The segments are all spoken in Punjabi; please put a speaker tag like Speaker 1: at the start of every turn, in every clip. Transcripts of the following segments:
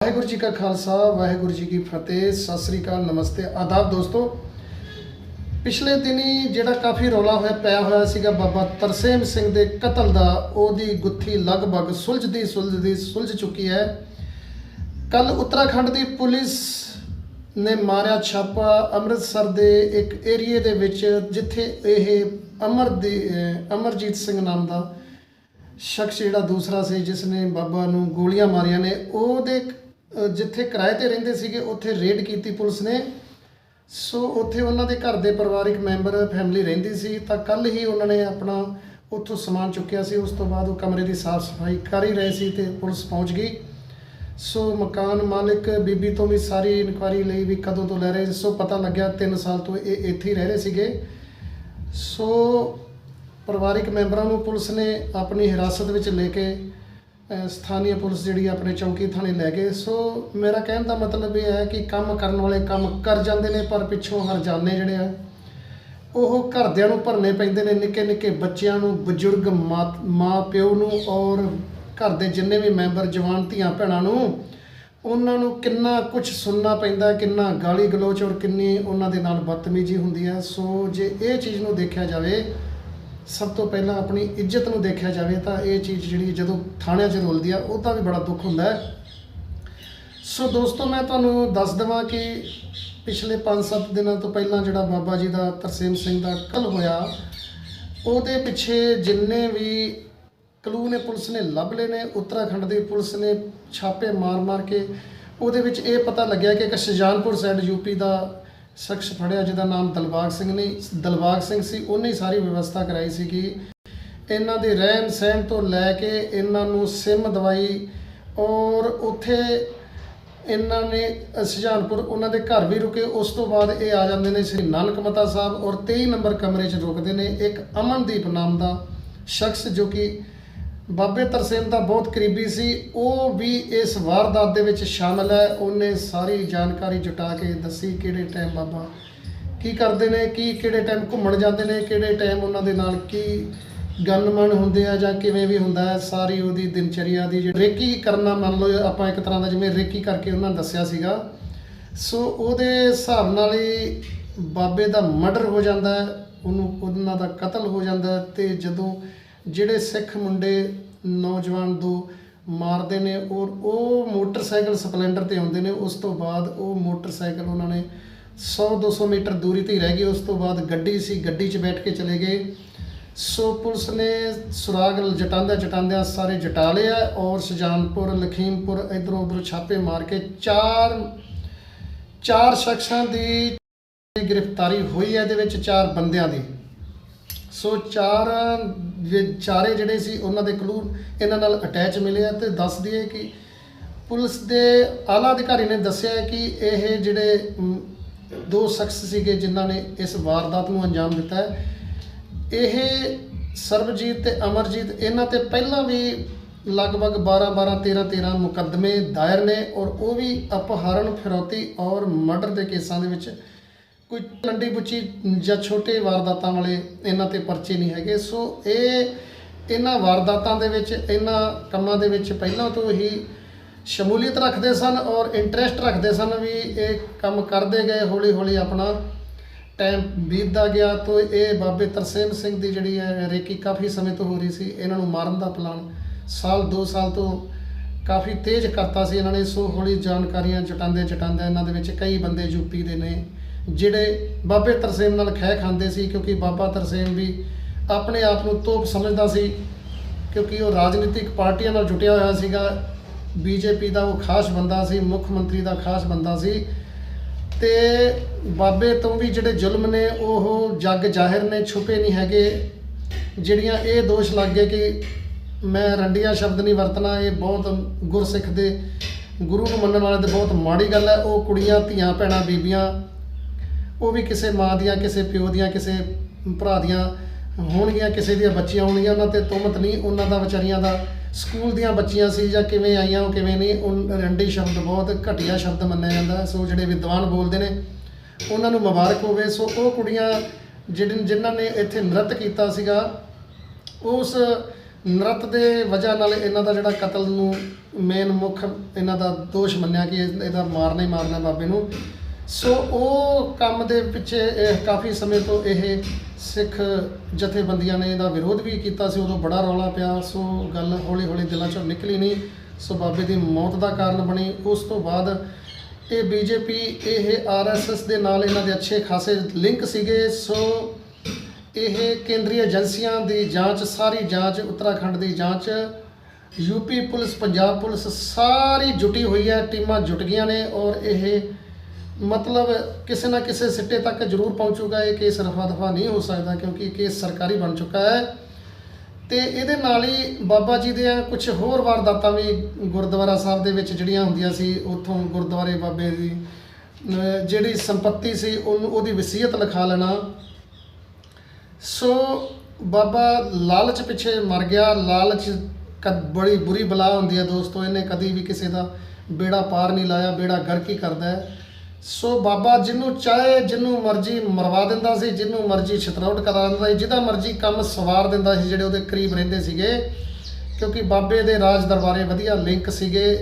Speaker 1: ਵਾਹਿਗੁਰੂ ਜੀ ਕਾ ਖਾਲਸਾ, ਵਾਹਿਗੁਰੂ ਜੀ ਕੀ ਫਤਿਹ, ਸਤਿ ਸ੍ਰੀ ਅਕਾਲ, ਨਮਸਤੇ, ਆਦਾਬ ਦੋਸਤੋ। ਪਿਛਲੇ ਦਿਨੀ ਜਿਹੜਾ ਕਾਫੀ ਰੌਲਾ ਹੋਇਆ, ਪਿਆ ਹੋਇਆ ਸੀਗਾ ਬਾਬਾ ਤਰਸੇਮ ਸਿੰਘ ਦੇ ਕਤਲ ਦਾ, ਉਹਦੀ ਗੁੱਥੀ ਲਗਭਗ ਸੁਲਝਦੀ ਸੁਲਝਦੀ, ਸੁਲਝ ਚੁੱਕੀ ਹੈ। ਕੱਲ ਉੱਤਰਾਖੰਡ ਦੀ ਪੁਲਿਸ ਨੇ ਮਾਰਿਆ ਛਾਪਾ ਅੰਮ੍ਰਿਤਸਰ ਦੇ ਇੱਕ ਏਰੀਏ ਦੇ ਵਿੱਚ, ਜਿੱਥੇ ਇਹ ਅਮਰ ਦੀ ਅਮਰਜੀਤ ਸਿੰਘ ਨਾਮ ਦਾ ਸ਼ਖਸ ਜਿਹੜਾ ਦੂਸਰਾ ਸੀ ਜਿਸ ਨੇ ਬਾਬਾ ਨੂੰ ਗੋਲੀਆਂ ਮਾਰੀਆਂ ਨੇ, ਉਹਦੇ ਜਿੱਥੇ ਕਿਰਾਏ ਤੇ ਰਹਿੰਦੇ ਸੀਗੇ, ਉੱਥੇ ਰੇਡ ਕੀਤੀ ਪੁਲਿਸ ਨੇ। ਸੋ ਉੱਥੇ ਉਹਨਾਂ ਦੇ ਘਰ ਦੇ ਪਰਿਵਾਰਿਕ ਮੈਂਬਰ ਫੈਮਿਲੀ ਰਹਿੰਦੀ ਸੀ ਤਾਂ ਕੱਲ ਹੀ ਉਹਨਾਂ ਨੇ ਆਪਣਾ ਉੱਥੋਂ ਸਮਾਨ ਚੁੱਕਿਆ ਸੀ। ਉਸ ਤੋਂ ਬਾਅਦ ਉਹ ਕਮਰੇ ਦੀ ਸਾਫ਼ ਸਫ਼ਾਈ ਕਰ ਹੀ ਰਹੇ ਸੀ ਤੇ ਪੁਲਿਸ ਪਹੁੰਚ ਗਈ। ਸੋ ਮਕਾਨ ਮਾਲਕ ਬੀਬੀ ਤੋਂ ਵੀ ਸਾਰੀ ਇਨਕੁਆਰੀ ਲਈ ਵੀ ਕਦੋਂ ਤੋਂ ਲੈ ਰਹੇ ਸੋ ਪਤਾ ਲੱਗਿਆ 3 ਸਾਲ ਤੋਂ ਇਹ ਇੱਥੇ ਹੀ ਰਹਿ ਰਹੇ ਸੀਗੇ। ਸੋ ਪਰਿਵਾਰਿਕ ਮੈਂਬਰਾਂ ਨੂੰ ਪੁਲਿਸ ਨੇ ਆਪਣੀ ਹਿਰਾਸਤ ਵਿੱਚ ਲੈ ਕੇ ਅਹ, ਪੁਲਿਸ ਜਿਹੜੀ ਆਪਣੇ ਚੌਂਕੀ ਥਾਣੇ ਲੈ ਗਏ। ਸੋ ਮੇਰਾ ਕਹਿਣ ਦਾ ਮਤਲਬ ਇਹ ਹੈ ਕਿ ਕੰਮ ਕਰਨ ਵਾਲੇ ਕੰਮ ਕਰ ਜਾਂਦੇ ਨੇ ਪਰ ਪਿੱਛੋਂ ਹਰਜਾਨੇ ਜਿਹੜੇ ਆ ਉਹ ਘਰਦਿਆਂ ਨੂੰ ਭਰਨੇ ਪੈਂਦੇ ਨੇ ਨਿੱਕੇ ਨਿੱਕੇ ਬੱਚਿਆਂ ਨੂੰ ਬਜ਼ੁਰਗ ਮਾਂ ਮਾਂ ਪਿਓ ਨੂੰ ਔਰ ਘਰ ਦੇ ਜਿੰਨੇ ਵੀ ਮੈਂਬਰ ਜਵਾਨ ਧੀਆਂ ਭੈਣਾਂ ਨੂੰ ਉਹਨਾਂ ਨੂੰ ਕਿੰਨਾ ਕੁਝ ਸੁਣਨਾ ਪੈਂਦਾ ਕਿੰਨਾ ਗਾਲੀ ਗਲੋਚ ਔਰ ਕਿੰਨੀ ਉਹਨਾਂ ਦੇ ਨਾਲ ਬਦਤਮੀਜ਼ੀ ਹੁੰਦੀ ਹੈ ਸੋ ਜੇ ਇਹ ਚੀਜ਼ ਨੂੰ ਦੇਖਿਆ ਜਾਵੇ ਸਭ ਤੋਂ ਪਹਿਲਾਂ ਆਪਣੀ ਇੱਜ਼ਤ ਨੂੰ ਦੇਖਿਆ ਜਾਵੇ ਤਾਂ ਇਹ ਚੀਜ਼ ਜਿਹੜੀ ਜਦੋਂ ਥਾਣਿਆਂ 'ਚ ਰੁਲਦੀ ਆ ਉਹਦਾ ਵੀ ਬੜਾ ਦੁੱਖ ਹੁੰਦਾ ਹੈ। ਸੋ ਦੋਸਤੋ, ਮੈਂ ਤੁਹਾਨੂੰ ਦੱਸ ਦੇਵਾਂ ਕਿ ਪਿਛਲੇ 5-7 ਦਿਨਾਂ ਤੋਂ ਪਹਿਲਾਂ ਜਿਹੜਾ ਬਾਬਾ ਜੀ ਦਾ ਤਰਸੇਮ ਸਿੰਘ ਦਾ ਕਲ ਹੋਇਆ, ਉਹਦੇ ਪਿੱਛੇ ਜਿੰਨੇ ਵੀ ਕਲੂ ਨੇ, ਪੁਲਿਸ ਨੇ ਲੱਭ ਲਏ ਨੇ, ਉੱਤਰਾਖੰਡ ਦੀ ਪੁਲਿਸ ਨੇ ਛਾਪੇ ਮਾਰ-ਮਾਰ ਕੇ ਉਹਦੇ ਵਿੱਚ ਇਹ ਪਤਾ ਲੱਗਿਆ ਕਿ ਇੱਕ ਸ਼ਜਾਨਪੁਰ ਸਾਈਡ ਯੂਪੀ ਦਾ ਸ਼ਖਸ ਫੜਿਆ ਜਿਹਦਾ ਨਾਮ ਦਲਬਾਗ ਸਿੰਘ ਨੇ ਦਲਬਾਗ ਸਿੰਘ ਸੀ, ਉਹਨੇ ਸਾਰੀ ਵਿਵਸਥਾ ਕਰਾਈ ਸੀ ਕਿ ਇਹਨਾਂ ਦੇ ਰਹਿਣ ਸਹਿਣ ਤੋਂ ਲੈ ਕੇ ਇਹਨਾਂ ਨੂੰ ਸਿਮ ਦਵਾਈ ਔਰ ਉੱਥੇ ਇਹਨਾਂ ਨੇ ਸੁਜਾਨਪੁਰ, ਉਹਨਾਂ ਦੇ ਘਰ ਵੀ ਰੁਕੇ। ਉਸ ਤੋਂ ਬਾਅਦ ਇਹ ਆ ਜਾਂਦੇ ਨੇ ਸ੍ਰੀ ਨਾਨਕ ਮਤਾ ਸਾਹਿਬ ਔਰ 23 ਨੰਬਰ ਕਮਰੇ 'ਚ ਰੁਕਦੇ ਨੇ ਇੱਕ ਅਮਨਦੀਪ ਨਾਮ ਦਾ ਸ਼ਖਸ ਜੋ ਕਿ ਬਾਬੇ ਤਰਸੇਮ ਦਾ ਬਹੁਤ ਕਰੀਬੀ ਸੀ। ਉਹ ਵੀ ਇਸ ਵਾਰਦਾਤ ਦੇ ਵਿੱਚ ਸ਼ਾਮਲ ਹੈ। ਉਹਨੇ ਸਾਰੀ ਜਾਣਕਾਰੀ ਜੁਟਾ ਕੇ ਦੱਸੀ ਕਿਹੜੇ ਟਾਈਮ ਬਾਬਾ ਕੀ ਕਰਦੇ ਨੇ, ਕੀ ਕਿਹੜੇ ਟਾਈਮ ਘੁੰਮਣ ਜਾਂਦੇ ਨੇ, ਕਿਹੜੇ ਟਾਈਮ ਉਹਨਾਂ ਦੇ ਨਾਲ ਕੀ ਗਨਮਨ ਹੁੰਦੇ ਆ ਜਾਂ ਕਿਵੇਂ ਵੀ ਹੁੰਦਾ ਹੈ। ਸਾਰੀ ਉਹਦੀ ਦਿਨਚਰਿਆ ਦੀ ਜਿਹੜੀ ਰੇਕੀ ਕਰਨਾ ਮੰਨ ਲਓ, ਆਪਾਂ ਇੱਕ ਤਰ੍ਹਾਂ ਦਾ ਜਿਵੇਂ ਰੇਕੀ ਕਰਕੇ ਉਹਨਾਂ ਦੱਸਿਆ ਸੀਗਾ। ਸੋ ਉਹਦੇ ਹਿਸਾਬ ਨਾਲ ਹੀ ਬਾਬੇ ਦਾ ਮਰਡਰ ਹੋ ਜਾਂਦਾ ਉਹਨੂੰ ਉਹਨਾਂ ਦਾ ਕਤਲ ਹੋ ਜਾਂਦਾ ਹੈ ਤੇ ਜਦੋਂ ਜਿਹੜੇ ਸਿੱਖ ਮੁੰਡੇ ਨੌਜਵਾਨ ਦੋ ਮਾਰਦੇ ਨੇ ਔਰ ਉਹ ਮੋਟਰਸਾਈਕਲ ਸਪਲੈਂਡਰ ਤੇ ਆਉਂਦੇ ਨੇ, ਉਸ ਤੋਂ ਬਾਅਦ ਉਹ ਮੋਟਰਸਾਈਕਲ ਉਹਨਾਂ ਨੇ 100 200 ਮੀਟਰ ਦੂਰੀ ਤੇ ਹੀ ਰਹਿ ਗਈ ਉਸ ਤੋਂ ਬਾਅਦ ਗੱਡੀ ਸੀ, ਗੱਡੀ 'ਚ ਬੈਠ ਕੇ ਚਲੇ ਗਏ। ਸੋ ਪੁਲਿਸ ਨੇ ਸੁਰਾਗ ਜਟਾਂਦਾ ਜਟਾਂਦਿਆਂ ਸਾਰੇ ਜਟਾ ਲਿਆ ਔਰ ਸੁਜਾਨਪੁਰ, ਲਖੀਮਪੁਰ ਇਧਰੋਂ ਉਧਰੋਂ ਛਾਪੇ ਮਾਰ ਕੇ ਚਾਰ ਚਾਰ ਸ਼ਖਸਾਂ ਦੀ ਗ੍ਰਿਫਤਾਰੀ ਹੋਈ ਹੈ, ਇਹਦੇ ਵਿੱਚ ਚਾਰ ਬੰਦਿਆਂ ਦੀ। ਸੋ ਚਾਰ, ਜੇ- ਚਾਰੇ ਜਿਹੜੇ ਸੀ, ਉਹਨਾਂ ਦੇ ਕਲੂ ਇਹਨਾਂ ਨਾਲ ਅਟੈਚ ਮਿਲੇ ਆ ਤੇ ਦੱਸ ਦਈਏ ਕਿ ਪੁਲਿਸ ਦੇ ਆਲਾ ਅਧਿਕਾਰੀ ਨੇ ਦੱਸਿਆ ਕਿ ਇਹ ਜਿਹੜੇ ਦੋ ਸ਼ਖਸ ਸੀਗੇ ਜਿਨ੍ਹਾਂ ਨੇ ਇਸ ਵਾਰਦਾਤ ਨੂੰ ਅੰਜਾਮ ਦਿੱਤਾ ਇਹ ਸਰਬਜੀਤ ਤੇ ਅਮਰਜੀਤ, ਇਹਨਾਂ ਤੇ ਪਹਿਲਾਂ ਵੀ ਲਗਭਗ 12 12 13 13 ਮੁਕੱਦਮੇ ਦਾਇਰ ਨੇ ਔਰ ਉਹ ਵੀ ਅਪਹਰਨ ਫਿਰੌਤੀ ਔਰ ਮਰਡਰ ਦੇ ਕੇਸਾਂ ਦੇ ਵਿੱਚ ਕੋਈ ਲੰਡੀ ਬੁੱਚੀ ਜਾਂ ਛੋਟੇ ਵਾਰਦਾਤਾਂ ਵਾਲੇ ਇਹਨਾਂ ਤੇ ਪਰਚੇ ਨਹੀਂ ਹੈਗੇ। ਸੋ ਇਹ ਇਹਨਾਂ ਵਾਰਦਾਤਾਂ ਦੇ ਵਿੱਚ, ਇਹਨਾਂ ਕੰਮਾਂ ਦੇ ਵਿੱਚ ਪਹਿਲਾਂ ਤੋਂ ਹੀ ਸ਼ਮੂਲੀਅਤ ਰੱਖਦੇ ਸਨ ਔਰ ਇੰਟਰਸਟ ਰੱਖਦੇ ਸਨ ਵੀ ਇਹ ਕੰਮ ਕਰਦੇ ਗਏ ਹੌਲੀ ਹੌਲੀ ਆਪਣਾ ਟਾਈਮ ਬੀਤਦਾ ਗਿਆ। ਤੋਂ ਇਹ ਬਾਬੇ ਤਰਸੇਮ ਸਿੰਘ ਦੀ ਜਿਹੜੀ ਹੈ ਰੇਕੀ ਕਾਫੀ ਸਮੇਂ ਤੋਂ ਹੋ ਰਹੀ ਸੀ। ਇਹਨਾਂ ਨੂੰ ਮਾਰਨ ਦਾ ਪਲਾਨ ਸਾਲ 2 ਸਾਲ ਤੋਂ ਕਾਫੀ ਤੇਜ਼ ਕਰਤਾ ਸੀ ਇਹਨਾਂ ਨੇ। ਸੋ ਹੌਲੀ ਜਾਣਕਾਰੀਆਂ ਜਟਾਉਂਦੇ ਜਟਾਉਂਦੇ ਇਹਨਾਂ ਦੇ ਵਿੱਚ ਕਈ ਬੰਦੇ ਯੂਪੀ ਦੇ ਨੇ। ਜਿਹੜੇ ਬਾਬੇ ਤਰਸੇਮ ਨਾਲ ਖਹਿ ਖਾਂਦੇ ਸੀ, ਕਿਉਂਕਿ ਬਾਬਾ ਤਰਸੇਮ ਵੀ ਆਪਣੇ ਆਪ ਨੂੰ ਤੋਪ ਸਮਝਦਾ ਸੀ, ਕਿਉਂਕਿ ਉਹ ਰਾਜਨੀਤਿਕ ਪਾਰਟੀਆਂ ਨਾਲ ਜੁਟਿਆ ਹੋਇਆ ਸੀਗਾ। ਬੀਜੇਪੀ ਦਾ ਉਹ ਖਾਸ ਬੰਦਾ ਸੀ, ਮੁੱਖ ਮੰਤਰੀ ਦਾ ਖਾਸ ਬੰਦਾ ਸੀ। ਤੇ ਬਾਬੇ ਤੋਂ ਵੀ ਜਿਹੜੇ ਜ਼ੁਲਮ ਨੇ, ਉਹ ਜੱਗ ਜ਼ਾਹਿਰ ਨੇ, ਛੁਪੇ ਨਹੀਂ ਹੈਗੇ। ਜਿਹੜੀਆਂ ਇਹ ਦੋਸ਼ ਲੱਗ ਗਏ ਕਿ ਮੈਂ ਰੰਡੀਆਂ ਸ਼ਬਦ ਨਹੀਂ ਵਰਤਣਾ, ਇਹ ਬਹੁਤ ਗੁਰਸਿੱਖ ਦੇ, ਗੁਰੂ ਨੂੰ ਮੰਨਣ ਵਾਲੇ ਤੇ ਬਹੁਤ ਮਾੜੀ ਗੱਲ ਹੈ। ਉਹ ਕੁੜੀਆਂ, ਧੀਆਂ, ਭੈਣਾਂ, ਬੀਬੀਆਂ ਉਹ ਵੀ ਕਿਸੇ ਮਾਂ ਦੀਆਂ, ਕਿਸੇ ਪਿਓ ਦੀਆਂ, ਕਿਸੇ ਭਰਾ ਦੀਆਂ ਹੋਣਗੀਆਂ, ਕਿਸੇ ਦੀਆਂ ਬੱਚੀਆਂ ਹੋਣਗੀਆਂ, ਉਹਨਾਂ ਤੇ ਤੁਮਤ ਨਹੀਂ, ਉਹਨਾਂ ਦਾ ਵਿਚਾਰੀਆਂ ਦਾ ਸਕੂਲ ਦੀਆਂ ਬੱਚੀਆਂ ਸੀ ਜਾਂ ਕਿਵੇਂ ਆਈਆਂ, ਉਹ ਕਿਵੇਂ ਨਹੀਂ, ਉਹ ਰੰਡੀ ਸ਼ਬਦ ਬਹੁਤ ਘਟੀਆ ਸ਼ਬਦ ਮੰਨਿਆ ਜਾਂਦਾ ਸੋ ਜਿਹੜੇ ਵਿਦਵਾਨ ਬੋਲਦੇ ਨੇ, ਉਹਨਾਂ ਨੂੰ ਮੁਬਾਰਕ ਹੋਵੇ। ਸੋ ਉਹ ਕੁੜੀਆਂ ਜਿਹੜਨ ਜਿਨ੍ਹਾਂ ਨੇ ਇੱਥੇ ਨ੍ਰਿਤ ਕੀਤਾ ਸੀਗਾ, ਉਸ ਨਰਤ ਦੇ ਵਜ੍ਹਾ ਨਾਲ ਇਹਨਾਂ ਦਾ ਜਿਹੜਾ ਕਤਲ ਨੂੰ ਮੇਨ ਮੁੱਖ ਇਹਨਾਂ ਦਾ ਦੋਸ਼ ਮੰਨਿਆ ਕਿ ਇਹਦਾ ਮਾਰਨਾ ਹੀ ਮਾਰਨਾ ਬਾਬੇ ਨੂੰ। ਸੋ ਉਹ ਕੰਮ ਦੇ ਪਿੱਛੇ ਇਹ ਕਾਫੀ ਸਮੇਂ ਤੋਂ ਇਹ ਸਿੱਖ ਜਥੇਬੰਦੀਆਂ ਨੇ ਇਹਦਾ ਵਿਰੋਧ ਵੀ ਕੀਤਾ ਸੀ, ਉਦੋਂ ਬੜਾ ਰੌਲਾ ਪਿਆ। ਸੋ ਗੱਲ ਹੌਲੀ ਹੌਲੀ ਦਿਲਾਂ ਚੋਂ ਨਿਕਲੀ ਨਹੀਂ। ਸੋ ਬਾਬੇ ਦੀ ਮੌਤ ਦਾ ਕਾਰਨ ਬਣੀ। ਉਸ ਤੋਂ ਬਾਅਦ ਇਹ ਬੀਜੇਪੀ, ਇਹ ਆਰਐਸਐਸ ਦੇ ਨਾਲ ਇਹਨਾਂ ਦੇ ਅੱਛੇ ਖਾਸੇ ਲਿੰਕ ਸੀਗੇ। ਸੋ ਇਹ ਕੇਂਦਰੀ ਏਜੰਸੀਆਂ ਦੀ ਜਾਂਚ, ਸਾਰੀ ਜਾਂਚ, ਉੱਤਰਾਖੰਡ ਦੀ ਜਾਂਚ ਯੂਪੀ ਪੁਲਿਸ, ਪੰਜਾਬ ਪੁਲਿਸ ਸਾਰੀ ਜੁਟੀ ਹੋਈ ਹੈ। ਟੀਮਾਂ ਜੁਟ ਗਈਆਂ ਨੇ ਔਰ ਇਹ ਮਤਲਬ ਕਿਸੇ ਨਾ ਕਿਸੇ ਸਿੱਟੇ ਤੱਕ ਜ਼ਰੂਰ ਪਹੁੰਚੂਗਾ ਇਹ ਕੇਸ ਰਫਾ ਦਫਾ ਨਹੀਂ ਹੋ ਸਕਦਾ ਕਿਉਂਕਿ ਕੇਸ ਸਰਕਾਰੀ ਬਣ ਚੁੱਕਾ ਹੈ। ਤੇ ਇਹਦੇ ਨਾਲ ਹੀ ਬਾਬਾ ਜੀ ਦੇ ਕੁਝ ਹੋਰ ਵਾਰਦਾਤਾਂ ਵੀ ਗੁਰਦੁਆਰਾ ਸਾਹਿਬ ਦੇ ਵਿੱਚ ਜਿਹੜੀਆਂ ਹੁੰਦੀਆਂ ਸੀ, ਉੱਥੋਂ ਗੁਰਦੁਆਰੇ ਬਾਬੇ ਦੀ ਜਿਹੜੀ ਸੰਪਤੀ ਸੀ, ਉਹਨੂੰ ਉਹਦੀ ਵਸੀਅਤ ਲਿਖਾ ਲੈਣਾ। ਸੋ ਬਾਬਾ ਲਾਲਚ ਪਿੱਛੇ ਮਰ ਗਿਆ। ਲਾਲਚ ਕਦ ਬੜੀ ਬੁਰੀ ਬਲਾ ਹੁੰਦੀ ਹੈ ਦੋਸਤੋ, ਇਹਨੇ ਕਦੀ ਵੀ ਕਿਸੇ ਦਾ ਬੇੜਾ ਪਾਰ ਨਹੀਂ ਲਾਇਆ, ਬੇੜਾ ਗਰਕ ਹੀ ਕਰਦਾ ਹੈ। ਸੋ ਬਾਬਾ ਜਿਹਨੂੰ ਚਾਹੇ ਜਿਹਨੂੰ ਮਰਜ਼ੀ ਮਰਵਾ ਦਿੰਦਾ ਸੀ ਜਿਹਨੂੰ ਮਰਜ਼ੀ ਛਤਰੌਟ ਕਰਾ ਦਿੰਦਾ ਸੀ, ਜਿਹਦਾ ਮਰਜ਼ੀ ਕੰਮ ਸਵਾਰ ਦਿੰਦਾ ਸੀ, ਜਿਹੜੇ ਉਹਦੇ ਕਰੀਬ ਰਹਿੰਦੇ ਸੀਗੇ, ਕਿਉਂਕਿ ਬਾਬੇ ਦੇ ਰਾਜ ਦਰਬਾਰੇ ਵਧੀਆ ਲਿੰਕ ਸੀਗੇ।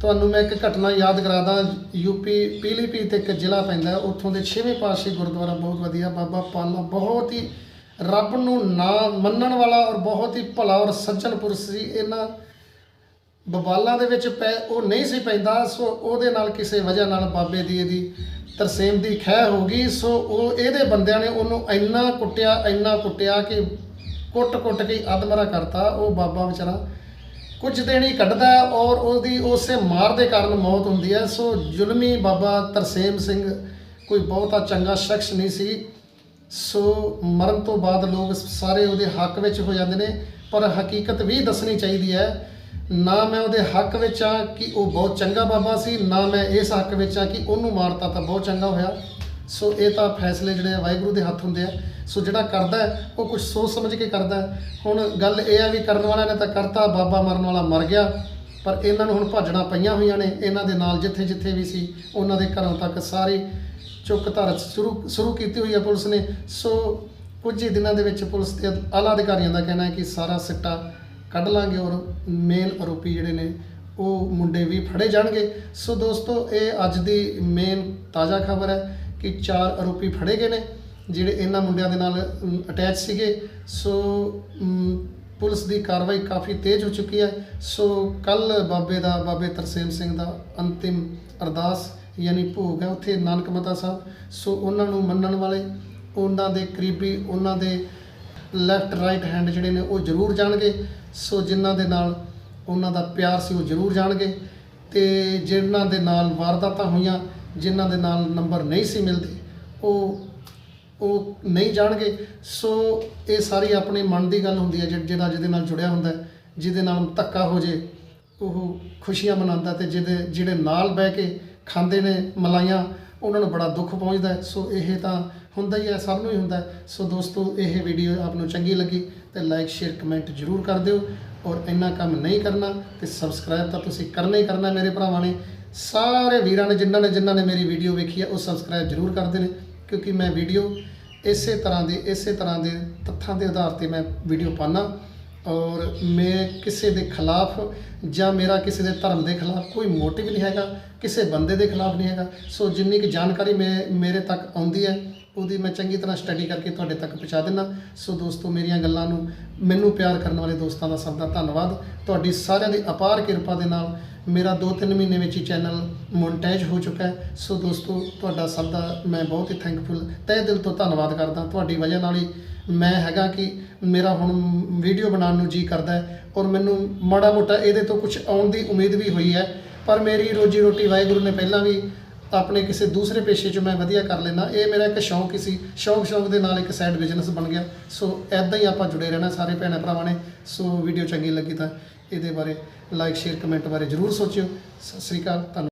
Speaker 1: ਤੁਹਾਨੂੰ ਮੈਂ ਇੱਕ ਘਟਨਾ ਯਾਦ ਕਰਾਦਾ ਯੂਪੀ ਪੀਲੀਭੀਤ ਇੱਕ ਜ਼ਿਲ੍ਹਾ ਪੈਂਦਾ, ਉੱਥੋਂ ਦੇ 6ਵੇਂ ਪਾਤਸ਼ਾਹੀ ਗੁਰਦੁਆਰਾ ਬਹੁਤ ਵਧੀਆ, ਬਾਬਾ ਪਾਲਾ ਬਹੁਤ ਹੀ ਰੱਬ ਨੂੰ ਨਾ ਮੰਨਣ ਵਾਲਾ ਔਰ ਬਹੁਤ ਹੀ ਭਲਾ ਔਰ ਸੱਜਣ ਪੁਰਸ਼ ਸੀ, ਇਹਨਾਂ ਬਵਾਲਾਂ ਦੇ ਵਿੱਚ ਪੈ, ਉਹ ਨਹੀਂ ਸੀ ਪੈਂਦਾ, ਸੋ ਉਹਦੇ ਨਾਲ ਕਿਸੇ ਵਜ੍ਹਾ ਨਾਲ ਬਾਬੇ ਦੀ ਇਹਦੀ ਤਰਸੇਮ ਦੀ ਖਹਿ ਹੋ ਗਈ, ਸੋ ਉਹ ਇਹਦੇ ਬੰਦਿਆਂ ਨੇ ਉਹਨੂੰ ਇੰਨਾ ਕੁੱਟਿਆ ਇੰਨਾ ਕੁੱਟਿਆ ਕਿ ਕੁੱਟ-ਕੁੱਟ ਕੇ ਅਧਮਰਾ ਕਰਤਾ। ਉਹ ਬਾਬਾ ਵਿਚਾਰਾ ਕੁਝ ਦਿਨ ਹੀ ਕੱਢਦਾ ਔਰ ਉਹਦੀ ਉਸੇ ਮਾਰ ਦੇ ਕਾਰਨ ਮੌਤ ਹੁੰਦੀ ਹੈ। ਸੋ ਜ਼ੁਲਮੀ ਬਾਬਾ ਤਰਸੇਮ ਸਿੰਘ ਕੋਈ ਬਹੁਤਾ ਚੰਗਾ ਸ਼ਖਸ ਨਹੀਂ ਸੀ। ਸੋ ਮਰਨ ਤੋਂ ਬਾਅਦ ਲੋਕ ਸਾਰੇ ਉਹਦੇ ਹੱਕ ਵਿੱਚ ਹੋ ਜਾਂਦੇ ਨੇ, ਪਰ ਹਕੀਕਤ ਵੀ ਦੱਸਣੀ ਚਾਹੀਦੀ ਹੈ ਨਾ ਮੈਂ ਉਹਦੇ ਹੱਕ ਵਿੱਚ ਆ ਕਿ ਉਹ ਬਹੁਤ ਚੰਗਾ ਬਾਬਾ ਸੀ, ਨਾ ਮੈਂ ਇਸ ਹੱਕ ਵਿੱਚ ਆ ਕਿ ਉਹਨੂੰ ਮਾਰਤਾ ਤਾਂ ਬਹੁਤ ਚੰਗਾ ਹੋਇਆ। ਸੋ ਇਹ ਤਾਂ ਫੈਸਲੇ ਜਿਹੜੇ ਆ ਵਾਹਿਗੁਰੂ ਦੇ ਹੱਥ ਹੁੰਦੇ ਆ। ਸੋ ਜਿਹੜਾ ਕਰਦਾ ਉਹ ਕੁਝ ਸੋਚ ਸਮਝ ਕੇ ਕਰਦਾ ਹੁਣ ਗੱਲ ਇਹ ਆ ਵੀ ਕਰਨ ਵਾਲਿਆਂ ਨੇ ਤਾਂ ਕਰਤਾ, ਬਾਬਾ ਮਰਨ ਵਾਲਾ ਮਰ ਗਿਆ। ਪਰ ਇਹਨਾਂ ਨੂੰ ਹੁਣ ਭੱਜਣਾ ਪਈਆਂ ਹੋਈਆਂ ਨੇ, ਇਹਨਾਂ ਦੇ ਨਾਲ ਜਿੱਥੇ ਜਿੱਥੇ ਵੀ ਸੀ, ਉਹਨਾਂ ਦੇ ਘਰੋਂ ਤੱਕ ਸਾਰੀ ਚੁੱਕ ਧਰ ਸ਼ੁਰੂ ਸ਼ੁਰੂ ਕੀਤੀ ਹੋਈ ਹੈ ਪੁਲਿਸ ਨੇ। ਸੋ ਕੁਝ ਹੀ ਦਿਨਾਂ ਦੇ ਵਿੱਚ ਪੁਲਿਸ ਦੇ ਆਲਾ ਅਧਿਕਾਰੀਆਂ ਦਾ ਕਹਿਣਾ ਹੈ ਕਿ ਸਾਰਾ ਸਿੱਟਾ ਕੱਢ ਲਾਂਗੇ ਔਰ ਮੇਨ ਆਰੋਪੀ ਜਿਹੜੇ ਨੇ, ਉਹ ਮੁੰਡੇ ਵੀ ਫੜੇ ਜਾਣਗੇ। ਸੋ ਦੋਸਤੋ, ਇਹ ਅੱਜ ਦੀ ਮੇਨ ਤਾਜ਼ਾ ਖਬਰ ਹੈ ਕਿ ਚਾਰ ਆਰੋਪੀ ਫੜੇ ਗਏ ਨੇ, ਜਿਹੜੇ ਇਹਨਾਂ ਮੁੰਡਿਆਂ ਦੇ ਨਾਲ ਅਟੈਚ ਸੀਗੇ। ਸੋ ਪੁਲਿਸ ਦੀ ਕਾਰਵਾਈ ਕਾਫੀ ਤੇਜ਼ ਹੋ ਚੁੱਕੀ ਹੈ। ਸੋ ਕੱਲ ਬਾਬੇ ਦਾ, ਬਾਬੇ ਤਰਸੇਮ ਸਿੰਘ ਦਾ ਅੰਤਿਮ ਅਰਦਾਸ, ਯਾਨੀ ਭੋਗ ਹੈ, ਉੱਥੇ ਨਾਨਕ ਮਤਾ ਸਾਹਿਬ। ਸੋ ਉਹਨਾਂ ਨੂੰ ਮੰਨਣ ਵਾਲੇ, ਉਹਨਾਂ ਦੇ ਕਰੀਬੀ, ਉਹਨਾਂ ਦੇ ਲੈਫਟ ਰਾਈਟ ਹੈਂਡ ਜਿਹੜੇ ਨੇ ਉਹ ਜ਼ਰੂਰ ਜਾਣਗੇ। ਸੋ ਜਿਨ੍ਹਾਂ ਦੇ ਨਾਲ ਉਹਨਾਂ ਦਾ ਪਿਆਰ ਸੀ ਉਹ ਜ਼ਰੂਰ ਜਾਣਗੇ। ਤੇ ਜਿਨ੍ਹਾਂ ਦੇ ਨਾਲ ਵਾਰਦਾਤਾਂ ਹੋਈਆਂ, ਜਿਨ੍ਹਾਂ ਦੇ ਨਾਲ ਨੰਬਰ ਨਹੀਂ ਸੀ ਮਿਲਦੇ, ਉਹ ਉਹ ਨਹੀਂ ਜਾਣਗੇ। ਸੋ ਇਹ ਸਾਰੀ ਆਪਣੇ ਮਨ ਦੀ ਗੱਲ ਹੁੰਦੀ ਹੈ ਜਿਹ- ਜਿਹੜਾ ਜਿਹਦੇ ਨਾਲ ਜੁੜਿਆ ਹੁੰਦਾ ਜਿਹਦੇ ਨਾਲ ਧੱਕਾ ਹੋ ਜੇ, ਉਹ ਖੁਸ਼ੀਆਂ ਮਨਾਉਂਦਾ ਤੇ ਜਿਹਦੇ ਜਿਹੜੇ ਨਾਲ ਬਹਿ ਕੇ ਖਾਂਦੇ ਨੇ ਮਲਾਈਆਂ, ਉਹਨਾਂ ਨੂੰ ਬੜਾ ਦੁੱਖ ਪਹੁੰਚਦਾ ਸੋ ਇਹ ਤਾਂ ਹੁੰਦਾ ਹੀ ਹੈ ਸਭ ਨੂੰ ਹੀ ਹੁੰਦਾ। ਸੋ ਦੋਸਤੋ, ਇਹ ਵੀਡੀਓ ਆਪ ਨੂੰ ਚੰਗੀ ਲੱਗੀ ਤੇ ਲਾਈਕ ਸ਼ੇਅਰ ਕਮੈਂਟ ਜ਼ਰੂਰ ਕਰ ਦਿਓ। ਔਰ ਇੰਨਾ ਕੰਮ ਨਹੀਂ ਕਰਨਾ ਤੇ ਸਬਸਕ੍ਰਾਈਬ ਤਾਂ ਤੁਸੀਂ ਕਰਨਾ ਹੀ ਕਰਨਾ ਮੇਰੇ ਭਰਾਵਾਂ ਨੇ। ਸਾਰੇ ਵੀਰਾਂ ਨੇ, ਜਿਨ੍ਹਾਂ ਨੇ ਜਿਨ੍ਹਾਂ ਨੇ ਮੇਰੀ ਵੀਡੀਓ ਵੇਖੀ ਹੈ ਉਹ ਸਬਸਕ੍ਰਾਈਬ ਜ਼ਰੂਰ ਕਰਦੇ ਨੇ। ਕਿਉਂਕਿ ਮੈਂ ਵੀਡੀਓ ਇਸੇ ਤਰ੍ਹਾਂ ਦੇ, ਇਸੇ ਤਰ੍ਹਾਂ ਦੇ ਤੱਥਾਂ ਦੇ ਆਧਾਰ ਤੇ ਮੈਂ ਵੀਡੀਓ ਪਾਣਾ ਔਰ ਮੈਂ ਕਿਸੇ ਦੇ ਖਿਲਾਫ ਜਾਂ ਮੇਰਾ ਕਿਸੇ ਦੇ ਧਰਮ ਦੇ ਖਿਲਾਫ ਕੋਈ ਮੋਟਿਵ ਨਹੀਂ ਹੈਗਾ, ਕਿਸੇ ਬੰਦੇ ਦੇ ਖਿਲਾਫ ਨਹੀਂ ਹੈਗਾ। ਸੋ ਜਿੰਨੀ ਕਿ ਜਾਣਕਾਰੀ ਮੈਂ, ਮੇਰੇ ਤੱਕ ਆਉਂਦੀ ਹੈ ਉਹਦੀ ਮੈਂ ਚੰਗੀ ਤਰ੍ਹਾਂ ਸਟੱਡੀ ਕਰਕੇ ਤੁਹਾਡੇ ਤੱਕ ਪਹੁੰਚਾ ਦਿੰਦਾ। ਸੋ ਦੋਸਤੋ, ਮੇਰੀਆਂ ਗੱਲਾਂ ਨੂੰ ਮੈਨੂੰ ਪਿਆਰ ਕਰਨ ਵਾਲੇ ਦੋਸਤਾਂ ਦਾ ਸਭ ਦਾ ਧੰਨਵਾਦ। ਤੁਹਾਡੀ ਸਾਰਿਆਂ ਦੀ ਅਪਾਰ ਕਿਰਪਾ ਦੇ ਨਾਲ ਮੇਰਾ 2-3 ਮਹੀਨੇ ਵਿੱਚ ਹੀ ਚੈਨਲ ਮੋਨਟੇਜ ਹੋ ਚੁੱਕਾ ਹੈ। ਸੋ ਦੋਸਤੋ, ਤੁਹਾਡਾ ਸਭ ਦਾ ਮੈਂ ਬਹੁਤ ਹੀ ਥੈਂਕਫੁਲ ਤਹਿ ਦਿਲ ਤੋਂ ਧੰਨਵਾਦ ਕਰਦਾ। ਤੁਹਾਡੀ ਵਜ੍ਹਾ ਨਾਲ ਹੀ ਮੈਂ ਹੈਗਾ ਕਿ ਮੇਰਾ ਹੁਣ ਵੀਡੀਓ ਬਣਾਉਣ ਨੂੰ ਜੀ ਕਰਦਾ ਹੈ ਔਰ ਮੈਨੂੰ ਮਾੜਾ ਮੋਟਾ ਇਹਦੇ ਤੋਂ ਕੁਝ ਆਉਣ ਦੀ ਉਮੀਦ ਵੀ ਹੋਈ ਹੈ। ਪਰ ਮੇਰੀ ਰੋਜੀ ਰੋਟੀ ਵਾਹਿਗੁਰੂ ਨੇ ਪਹਿਲਾਂ ਵੀ ਆਪਣੇ ਕਿਸੇ ਦੂਸਰੇ ਪੇਸ਼ੇ 'ਚ ਮੈਂ ਵਧੀਆ ਕਰ ਲੈਣਾ ਇਹ ਮੇਰਾ ਇੱਕ ਸ਼ੌਂਕ ਹੀ ਸੀ। ਸ਼ੌਂਕ ਸ਼ੌਂਕ ਦੇ ਨਾਲ ਇੱਕ ਸਾਈਡ ਬਿਜ਼ਨਸ ਬਣ ਗਿਆ। ਸੋ ਐਦਾਂ ਹੀ ਆਪਾਂ ਜੁੜੇ ਰਹਿਣਾ ਸਾਰੇ ਭੈਣਾਂ ਭਰਾਵਾਂ ਨੇ। ਸੋ ਵੀਡੀਓ ਚੰਗੀ ਲੱਗੀ ਤਾਂ ਇਹਦੇ ਬਾਰੇ ਲਾਈਕ ਸ਼ੇਅਰ ਕਮੈਂਟ ਬਾਰੇ ਜਰੂਰ ਸੋਚਿਓ। ਸਤਿ ਸ੍ਰੀ ਅਕਾਲ, ਧੰਨਵਾਦ।